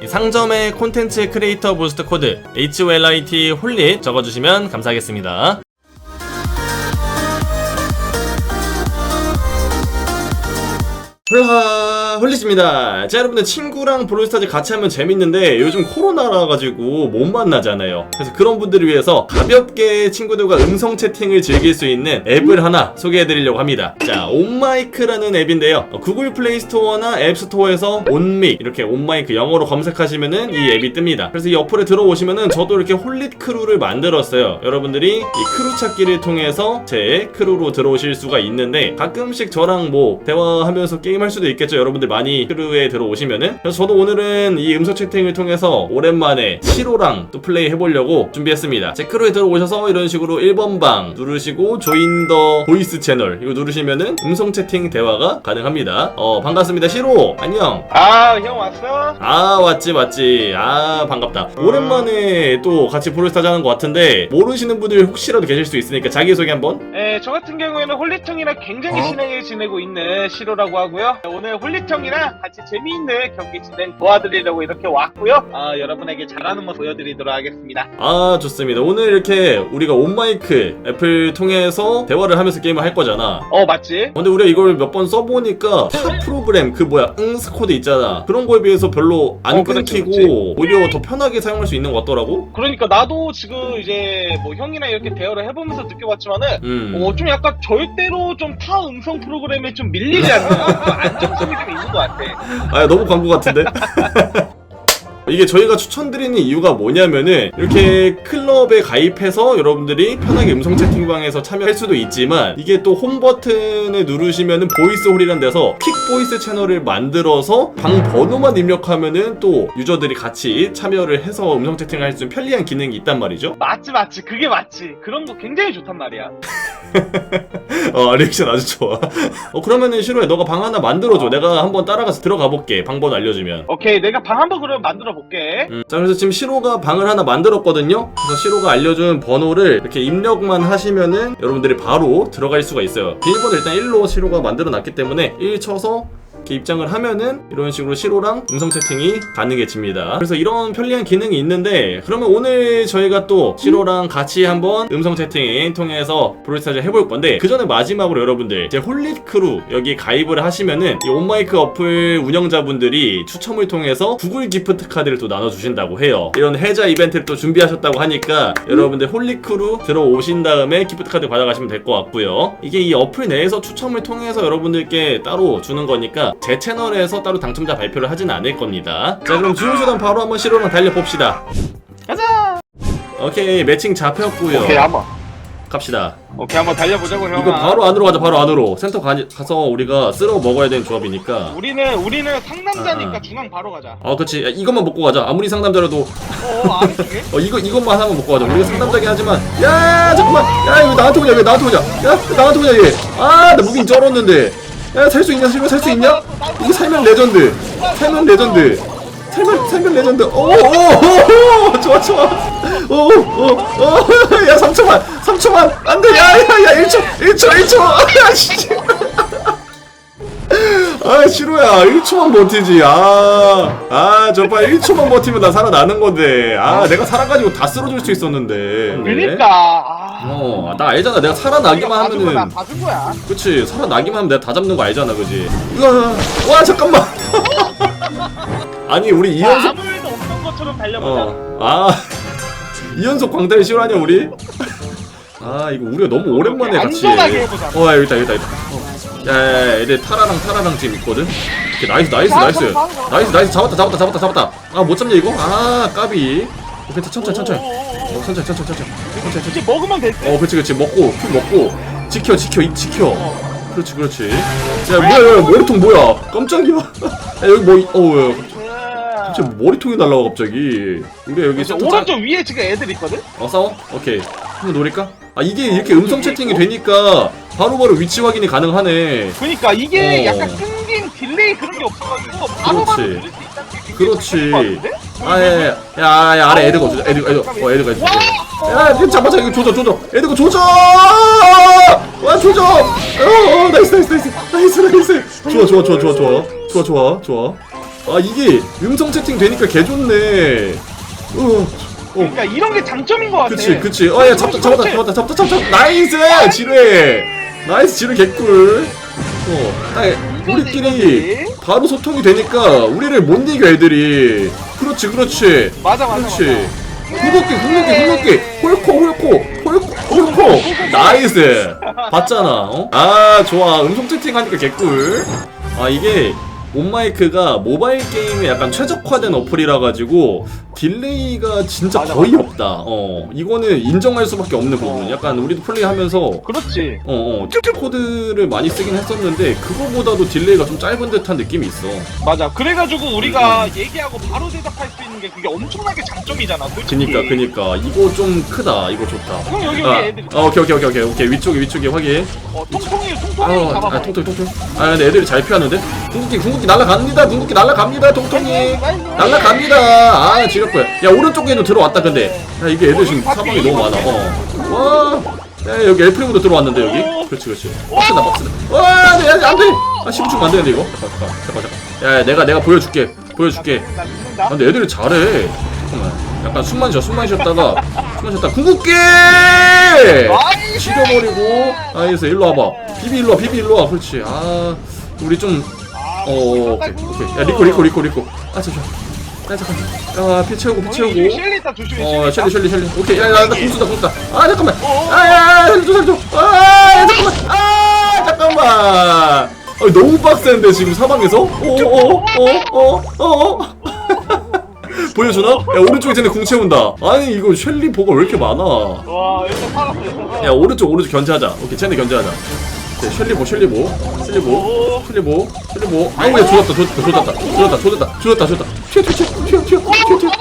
이 상점에 콘텐츠 크리에이터 부스트 코드 HOLIT 홀릿 적어주시면 감사하겠습니다. 홀라 홀리십니다. 자 여러분들 친구랑 브롤스타즈 같이 하면 재밌는데 요즘 코로나라 가지고 못 만나잖아요. 그래서 그런 분들을 위해서 가볍게 친구들과 음성 채팅을 즐길 수 있는 앱을 하나 소개해드리려고 합니다. 자 온마이크라는 앱인데요. 어, 구글 플레이 스토어나 앱 스토어에서 온믹 이렇게 온마이크 영어로 검색하시면은 이 앱이 뜹니다. 그래서 이 어플에 들어오시면은 저도 이렇게 홀릿 크루를 만들었어요. 여러분들이 이 크루 찾기를 통해서 제 크루로 들어오실 수가 있는데 가끔씩 저랑 뭐 대화하면서 게임할 수도 있겠죠. 여러분 들 많이 크루에 들어오시면은 그래서 저도 오늘은 이 음성 채팅을 통해서 오랜만에 시로랑 또 플레이 해보려고 준비했습니다. 제 크루에 들어오셔서 이런 식으로 1번 방 누르시고 조인 더 보이스 채널 이거 누르시면은 음성 채팅 대화가 가능합니다. 어 반갑습니다. 시로 안녕. 아, 형 왔어? 아 왔지 왔지 아 반갑다 오랜만에 또 같이 브롤스타즈 하는 것 같은데 모르시는 분들 혹시라도 계실 수 있으니까 자기소개 한번 네, 저 같은 경우에는 홀리통이랑 굉장히 친하게 지내고 있는 시로라고 하고요. 오늘 홀리 통이랑 같이 재미있는 경기 진행 도와드리려고 이렇게 왔고요. 아, 여러분에게 잘하는 모습 보여드리도록 하겠습니다. 아 좋습니다 오늘 이렇게 우리가 온마이크 앱을 통해서 대화를 하면서 게임을 할 거잖아 어, 맞지? 근데 우리가 이걸 몇 번 써보니까 타 프로그램 그 뭐야 응스 코드 있잖아 그런 거에 비해서 별로 안 어, 그렇지, 끊기고 오히려 더 편하게 사용할 수 있는 것 같더라고 그러니까 나도 지금 이제 뭐 형이랑 이렇게 대화를 해보면서 느껴봤지만은 음. 어, 좀 약간 절대로 좀 타 음성 프로그램에 좀 밀리지 않는 좀 안정성이 좀 있는 것 같아. 아 너무 광고 같은데? 이게 저희가 추천드리는 이유가 뭐냐면은 이렇게 클럽에 가입해서 여러분들이 편하게 음성 채팅방에서 참여할 수도 있지만 이게 또 홈 버튼을 누르시면은 보이스 홀이란 데서 킥 보이스 채널을 만들어서 방 번호만 입력하면은 또 유저들이 같이 참여를 해서 음성 채팅을 할 수 있는 편리한 기능이 있단 말이죠. 맞지, 맞지. 그게 맞지. 그런 거 굉장히 좋단 말이야. 어 리액션 아주 좋아. 어 그러면은 시로야 너가 방 하나 만들어줘. 내가 한번 따라가서 들어가 볼게. 방번 알려주면. 오케이, 내가 방 한번 그럼 만들어 볼게. 음, 자 그래서 지금 시로가 방을 하나 만들었거든요 그래서 시로가 알려준 번호를 이렇게 입력만 하시면은 여러분들이 바로 들어갈 수가 있어요 비밀번호 일단 1로 시로가 만들어 놨기 때문에 1 쳐서 이렇게 입장을 하면은 이런 식으로 시로랑 음성 채팅이 가능해집니다. 그래서 이런 편리한 기능이 있는데 그러면 오늘 저희가 또 시로랑 같이 한번 음성 채팅 통해서 브롤스타즈 해볼 건데 그 전에 마지막으로 여러분들 제 홀릿 크루 여기 가입을 하시면은 이 온마이크 어플 운영자분들이 추첨을 통해서 구글 기프트 카드를 또 나눠주신다고 해요. 이런 해자 이벤트를 또 준비하셨다고 하니까 여러분들 홀릿 크루 들어오신 다음에 기프트 카드 받아가시면 될 것 같고요. 이게 이 어플 내에서 추첨을 통해서 여러분들께 따로 주는 거니까 제 채널에서 따로 당첨자 발표를 하진 않을 겁니다. 자 그럼 주요수단 바로 한번 시로랑 달려봅시다. 가자! 오케이 매칭 잡혔고요. 오케이, 한번. 갑시다. 오케이, 한번 달려보자고, 형아. 이거 바로 안으로 가자 바로 안으로. 센터 가, 가서 우리가 쓸어 먹어야 되는 조합이니까. 우리는, 우리는 상남자니까 아, 아. 중앙 바로 가자. 어 그치. 야, 이것만 먹고 가자. 아무리 상남자라도. 어, 아래쪽에? 어 이거 이것만 하나만 먹고 가자. 우리가 상남자긴 하지만. 야 잠깐만. 야 이거 나한테 오냐 왜 나한테 오냐? 야 나한테 오냐 얘아나 무빙 쩔었는데 야 살 수 있냐? 실버 살수 있냐? 이게 살면 레전드. 살면 레전드. 살면 살면 레전드. 오오오 좋아 좋아. 오오오야 3초만 3초만 안돼. 야야야 1초 1초 1초. 야 씨. 아 싫어야. 1초만 버티지. 아아 저빠 1초만 버티면 나 살아나는 건데. 아 내가 살아가지고 다 쓸어줄 수 있었는데. 그니까, 아. 어나 알잖아. 내가 살아나기만 봐준 거야, 하면은. 봐준 거야. 그치. 살아나기만 하면 내가 다 잡는 거 알잖아 그지? 으아, 와 잠깐만. 아니 우리 자, 이연속 아무 일도 없던 것처럼 달려보자. 어아. 이연속 광탈 싫어하냐 우리? 아 이거 우리가 너무 오랜만에 같이. 안전하게 해보자. 어 여기 여기 여기 있다. 어. 야야야 얘들 타라랑 타라랑 지금 있거든? 오케이 나이스 나이스 나이스. 나이스 나이스. 잡았다 잡았다 잡았다 잡았다. 아 못 잡냐 이거? 아 까비. 오케이 천천히 천천히. 어, 천천히 천천히 천천히. 천천히 천천히. 이제 먹으면 될 때. 어 그렇지 그렇지. 먹고 풀 먹고. 지켜 지켜 이 지켜. 그렇지 그렇지. 야 뭐야 야 머리통 뭐야? 깜짝이야 야 여기 뭐 어우 야 갑자기 머리통이 날라와 갑자기. 우리 여기 저 센터 짜- 오른쪽 위에 지금 애들 있거든? 어 싸워? 오케이. 한번 노릴까? 아 이게 이렇게 음성 채팅이 되니까 바로바로 위치 확인이 가능하네. 그니까 이게 어. 약간 끊김 딜레이 그런 게 없어가지고 바로 바로 그렇지. 들을 수 있다는 게 굉장히 그렇지. 좋은 것 같은데? 아야야야 야, 아래 애드가 없어 애드 애드 어 애드가 있어 야 이거 잡아자 이거 조져 조져. 애드가 조져! 와 조져! 어 어, 나이스 나이스 나이스. 나이스 나이스. 좋아 좋아 좋아 좋아 좋아. 좋아 좋아 좋아. 아 이게 음성 채팅 되니까 개 좋네. 어, 어. 그러니까 이런 게 장점인 것 같아. 그치. 그치 어야 잡다 잡았다. 잡았다 잡다 잡다. 나이스 지뢰! 나이스 지뢰 개꿀. 어딱 우리끼리. 바로 소통이 되니까 우리를 못 이겨 애들이. 그렇지 그렇지. 맞아 맞아 그렇지. 궁극기 궁극기 궁극기. 홀코 홀코 홀코 홀코. 나이스. 봤잖아 어? 아 좋아. 음성 채팅 하니까 개꿀. 아 이게 온마이크가 모바일 게임에 약간 최적화된 어플이라 가지고 딜레이가 진짜 맞아, 거의 맞아. 없다. 어 이거는 인정할 수밖에 없는 부분 약간 우리도 플레이하면서 그렇지. 어어 코드를 많이 쓰긴 했었는데 그거보다도 딜레이가 좀 짧은 듯한 느낌이 있어. 맞아. 그래가지고 우리가 얘기하고 바로 대답할 수 있는 게 그게 엄청나게 장점이잖아. 솔직히. 그니까 그니까. 이거 좀 크다. 이거 좋다. 형 여기 여기 아, 애들. 어, 오케이 오케이 오케이 오케이. 오케이 위쪽에 위쪽에 확인. 어, 통통이 통통이. 아, 잡아봐. 아 통통 통통. 아 근데 애들이 잘 피하는데? 궁극기 궁극기 날라갑니다. 궁극기 날라갑니다 통통이. 날라갑니다. 아 지 렸고요 야 오른쪽 에도 들어왔다 근데. 야 이게 애들 지금 사방이 너무 많아. 어 와. 야 여기 엘프리모도 들어왔는데 여기? 그렇지 그렇지. 박스다 박스다. 와 네 안돼 아 15초 안 되는데 이거? 잠깐 잠깐 잠깐. 잠깐 야 내가 내가 보여줄게. 보여줄게. 나 아. 근데 애들이 잘해. 잠깐만. 약간 숨만 쉬어 숨만 쉬었다가 숨만 쉬었다가 궁극기! 지려버리고. 나이스 일로 와봐. 비비 일로 와 비비 일로 와. 그렇지. 아 우리 좀 아, 어, 오케이, 오케이. 야, 리코, 리코, 리코, 리코. 아, 잠시만. 아, 잠깐. 야, 피 채우고, 피 채우고. 쉘리 있다 조심해. 어, 셸리, 쉘리. 셸리, 셸리. 오케이, 야, 야, 나 궁수다, 궁수다. 아, 잠깐만. 어. 아, 야, 야, 살려줘, 살려줘. 아, 잠깐만. 아, 잠깐만. 아, 너무 빡센데, 지금 사방에서? 오, 오, 오, 오, 오. 보여주나? 야, 오른쪽에 쟤네 궁 채운다. 아니, 이거 셸리 보가 왜 이렇게 많아? 와 일단 살았어 일단 살았어. 야, 오른쪽, 오른쪽 견제하자. 오케이, 쟤네 견제하자. 오케이, 셸리보, 셸리보. 셸리보. 오. 틀리보 틀리보 아이고 야 조졌다 조졌다 조졌다 조졌다 조졌다 조졌다 조졌다 튀어 튀어 튀어 튀어 튀어 튀어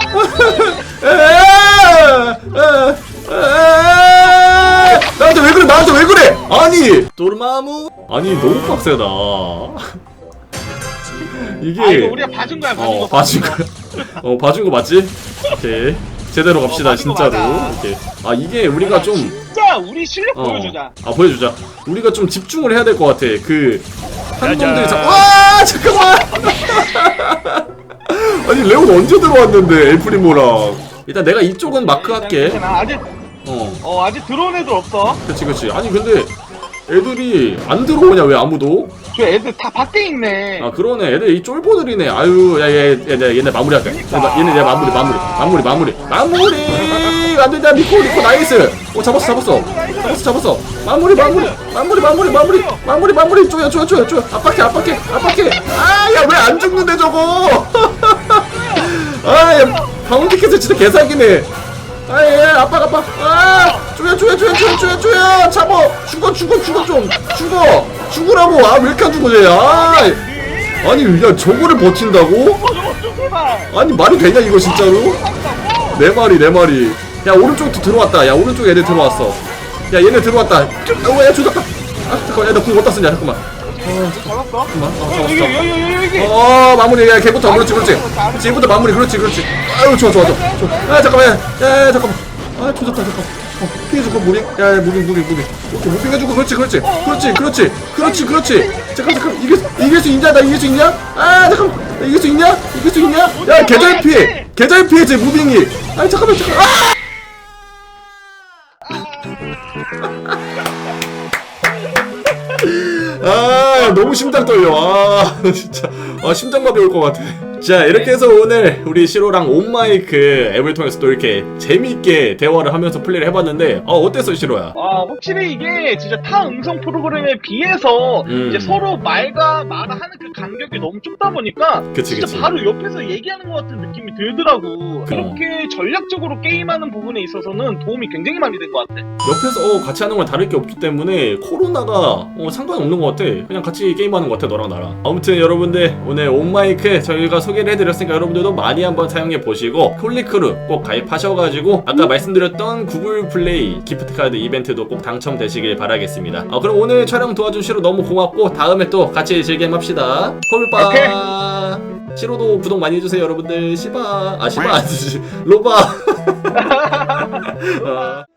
나한테 왜 그래 나한테 왜 그래 아니 도르마무 아니 너무 빡세다 이게 아 이거 우리가 봐준 거야 봐준 어 거. 봐준 거어 봐준 거 맞지 오케이 제대로 갑시다 어, 봐준 거 진짜로 맞아. 오케이 아 이게 우리가 좀 진짜 우리 실력 어. 보여주자. 아 보여주자. 우리가 좀 집중을 해야 될 것 같아. 그한 놈들이 자. 와 잠깐만. 아니 레온 언제 들어왔는데 엘프리모랑. 일단 내가 이쪽은 마크 할게. 괜찮아. 아직 어, 어 아직 들어온 애들 없어. 그렇지 그렇지. 아니 근데 애들이 안 들어오냐 왜 아무도? 저 애들 다 밖에 있네. 아 그러네. 애들 이 쫄보들이네. 아유 야얘 얘네 얘네 마무리할게. 얘네 얘네 내가 마무리 마무리 마무리 마무리 마무리. 안 된다 미코 미코 나이스. 어 잡았어 잡았어. 잡았어 잡았어 마무리 마무리 마무리 마무리 마무리 마무리 마무리 쪼여 쪼여 쪼여 쪼여 압박해 압박해 압박해 아야 왜 안 죽는데 저거 아야 방울 티켓을 진짜 개사기네 아예 압박 압박 아 쪼여 쪼여 쪼여 쪼여 쪼여 쪼여 잡어 죽어 죽어 죽어 좀. 죽어. 죽으라고. 아 왜 이렇게 안 죽어 쟤아 아니 야 저거를 버틴다고. 아니 말이 되냐 이거 진짜로? 네 마리 네 마리 야 오른쪽도 들어왔다. 야 오른쪽 애들 들어왔어. 야 얘네 들어왔다. 어야 조졌다. 아 잠깐만. 야나궁 어디다 쓰냐? 잠깐만. 잡았어? 잠깐만 어 잡았어. 어 마무리. 야 걔부터 그렇지 그렇지. 그렇지 얘부터 마무리. 그렇지 그렇지. 아유 좋아 좋아 좋아. 좋아. 아 잠깐만. 야, 야 잠깐만 아 조졌다 잠깐 어 피해주고 무빙. 야 야, 무빙 무빙 무빙. 오케이 무빙 해주고 그렇지 그렇지. 그렇지 그렇지. 그렇지 그렇지. 잠깐 잠깐. 이길 수- 이길 수 있냐? 나 이길 수 있냐? 아 잠깐. 나 이길 수 있냐? 이길 수 있냐? 야 계절 피해 계절 피해 제 무빙이. 아 잠깐만 잠깐. 아! 아 너무 심장 떨려. 아 진짜. 아 심장마비 올 것 같아 자 이렇게 해서 오늘 우리 시로랑 온마이크 앱을 통해서 또 이렇게 재미있게 대화를 하면서 플레이를 해봤는데 아 어땠어 시로야 아 확실히 이게 진짜 타 음성 프로그램에 비해서 음. 이제 서로 말과 말을 하는 그 간격이 너무 좁다 보니까 그치 진짜 그치 바로 옆에서 얘기하는 것 같은 느낌이 들더라고. 그렇게 전략적으로 게임하는 부분에 있어서는 도움이 굉장히 많이 된 것 같아. 옆에서 어, 같이 하는 건 다를 게 없기 때문에 코로나가 어, 상관없는 것 같아 그냥 같이 게임하는 것 같아 너랑 나랑 아무튼 여러분들 오늘 온마이크 저희가 소개를 해드렸으니까 여러분들도 많이 한번 사용해 보시고 콜리크루 꼭 가입하셔가지고 아까 말씀드렸던 구글 플레이 기프트 카드 이벤트도 꼭 당첨되시길 바라겠습니다. 어, 그럼 오늘 촬영 도와준 시로 너무 고맙고 다음에 또 같이 즐겜 합시다. 콜빠 시로도 구독 많이 해주세요 여러분들. 시바. 아 시바 아니지 로바. 어.